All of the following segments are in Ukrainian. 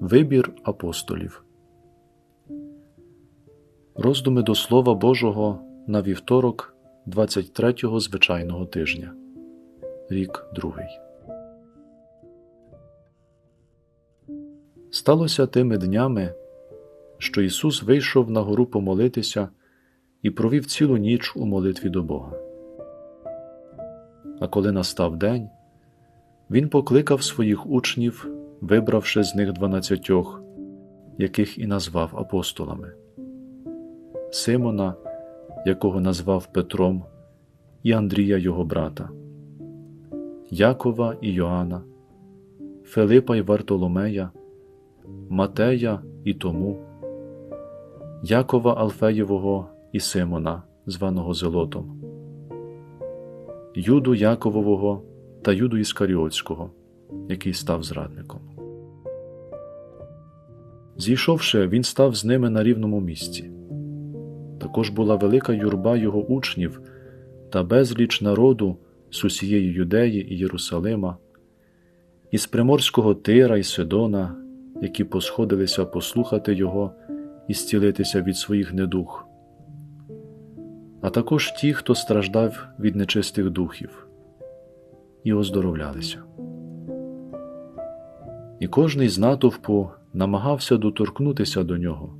Вибір апостолів. Роздуми до Слова Божого на вівторок 23-го звичайного тижня. Рік другий. Сталося тими днями, що Ісус вийшов на гору помолитися і провів цілу ніч у молитві до Бога. А коли настав день, Він покликав своїх учнів, вибравши з них дванадцятьох, яких і назвав апостолами. Симона, якого назвав Петром, і Андрія його брата, Якова і Йоанна, Филипа й Вартоломея, Матея і Тому, Якова Алфеєвого і Симона, званого Зелотом, Юду Яковового та Юду Іскаріотського, який став зрадником. Зійшовши, він став з ними на рівному місці. Також була велика юрба його учнів та безліч народу з усієї Юдеї і Єрусалима, із приморського Тира і Сидона, які посходилися послухати його і зцілитися від своїх недух, а також ті, хто страждав від нечистих духів, і оздоровлялися. І кожний з натовпу намагався доторкнутися до нього,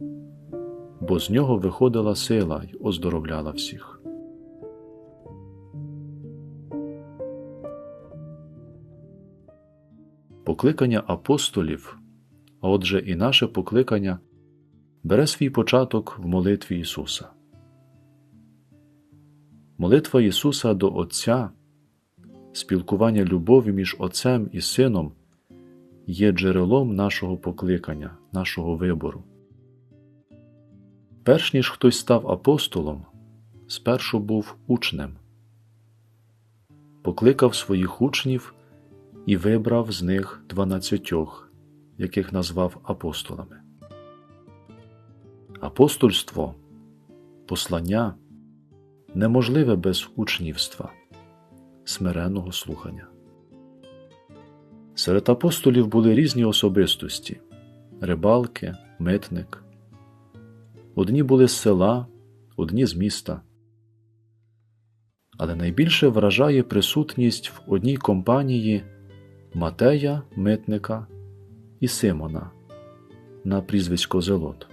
бо з нього виходила сила й оздоровляла всіх. Покликання апостолів, а отже, і наше покликання, бере свій початок в молитві Ісуса. Молитва Ісуса до Отця, спілкування любові між Отцем і Сином є джерелом нашого покликання, нашого вибору. Перш ніж хтось став апостолом, спершу був учнем, покликав своїх учнів і вибрав з них дванадцятьох, яких назвав апостолами. Апостольство, послання неможливе без учнівства, смиренного слухання. Серед апостолів були різні особистості рибалки, митник. Одні були з села, одні з міста. Але найбільше вражає присутність в одній компанії Матея, митника і Симона на прізвисько Зелот.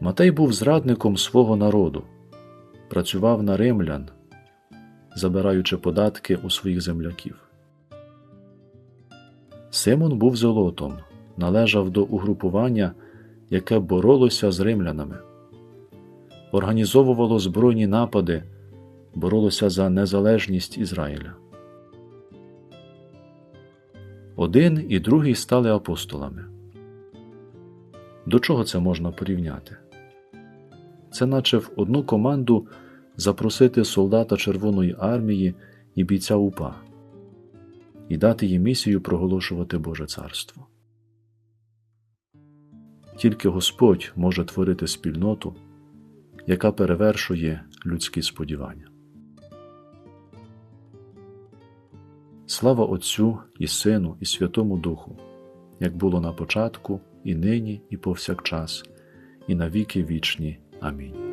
Матей був зрадником свого народу, працював на римлян, забираючи податки у своїх земляків. Симон був золотом, належав до угрупування, яке боролося з римлянами, організовувало збройні напади, боролося за незалежність Ізраїля. Один і другий стали апостолами. До чого це можна порівняти? Це наче в одну команду запросити солдата Червоної армії і бійця УПА і дати їм місію проголошувати Боже Царство. Тільки Господь може творити спільноту, яка перевершує людські сподівання. Слава Отцю і Сину, і Святому Духу, як було на початку, і нині, і повсякчас, і на віки вічні. Амінь.